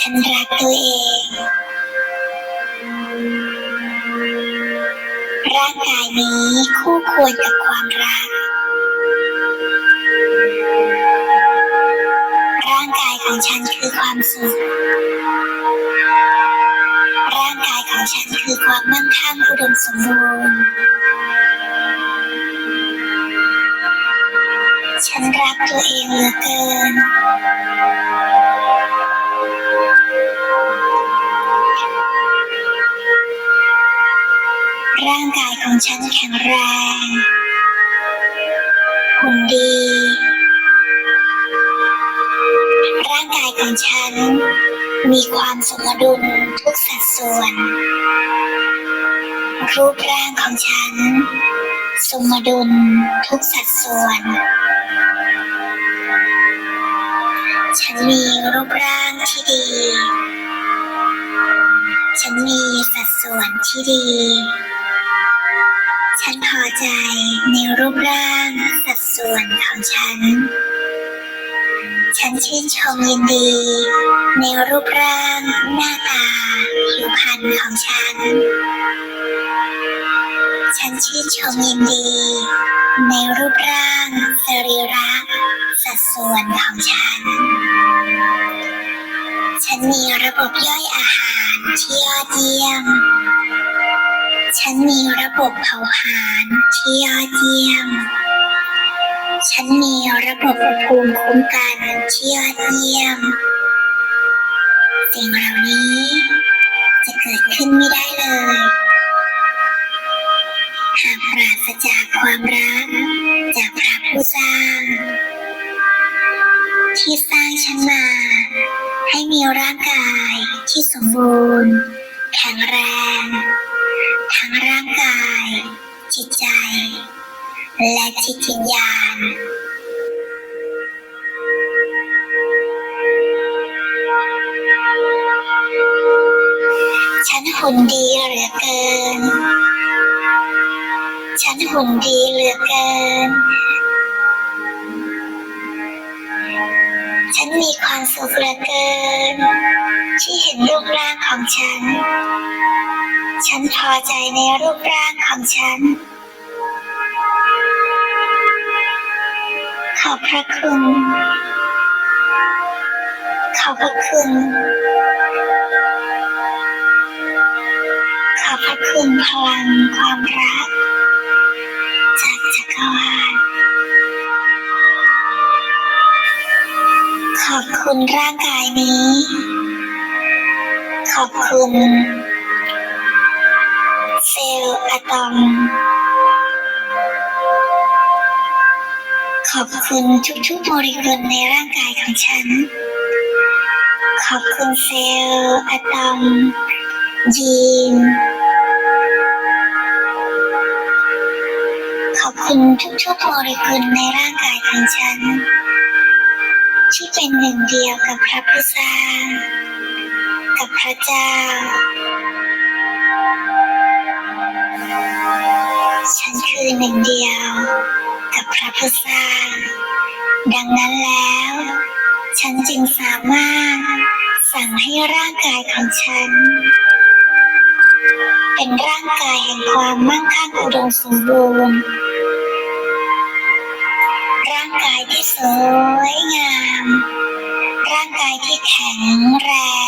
ฉันรักตัวเอง ร่างกายนี้คู่ควรกับความรัก ร่างกายของฉันคือความสุข ร่างกายของฉันคือความมั่งคั่งอุดมสมบูรณ์ ฉันรักตัวเองเหลือเกิน ร่างกายของฉันแข็งแรงหุ่นดี ร่างกายของฉัน มีความสมดุลทุกสัดส่วน รูปร่างของฉัน สมดุลทุกสัดส่วน ฉันมีรูปร่างที่ดี ฉันมีสัดส่วนที่ดี ใจในรูปร่างสัดส่วนของฉัน ฉันชื่นชมยินดี ในรูปร่างหน้าตาผิวพรรณของฉัน ฉันชื่นชมยินดี ในรูปร่างสรีระสัดส่วนของฉัน ฉันมีระบบย่อยอาหารที่ยอดเยี่ยม ฉันมีระบบเผาผลาญที่ยอดเยี่ยม ฉันมีระบบภูมิคุ้มกันที่ยอดเยี่ยม สิ่งเหล่านี้จะเกิดขึ้นไม่ได้เลย หากปราศจากความรักจากพระผู้สร้าง ที่สร้างฉันมา ให้มีร่างกายที่สมบูรณ์ แข็งแรง ทั้งร่างกาย จิตใจ และจิตวิญญาณฉันหุ่นดีเหลือเกิน ฉันหุ่นดีเหลือเกิน ฉันมีความสุขเหลือเกิน ที่เห็นรูปร่างของฉัน ฉันพอใจในรูปร่างของฉัน ขอบพระคุณ ขอบพระคุณ ขอบพระคุณพลังความรัก จากจักรวาลขอบคุณร่างกายนี้ ขอบคุณเซลล์อะตอม ขอบคุณทุกๆโมเลกุลในร่างกายของฉัน ขอบคุณเซลล์อะตอม ยีน ขอบคุณทุกๆโมเลกุลในร่างกายของฉันที่เป็นหนึ่งเดียวกับพระผู้สร้า กับพระเจ้า ฉันคือหนึ่งเดียวกับพระผู้สร้าง ดังนั้นแล้ว ฉันจึงสามารถสั่งให้ร่างกายของฉัน เป็นร่างกายแห่งความมั่งคั่งอุดมสมบูรณ์ร่างกายที่สวยงาม ร่างกายที่แข็งแรง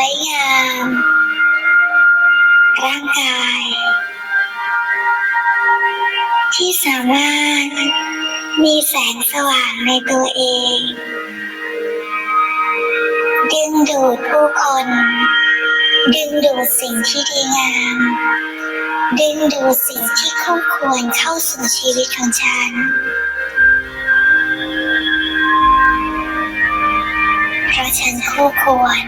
วยงาม ร่างกาย ที่สามารถมีแสงสว่างในตัวเอง ดึงดูดผู้คน ดึงดูดสิ่งที่ดีงาม ดึงดูดสิ่งที่คู่ควรเข้าสู่ชีวิตของฉันเพราะฉันคู่ควร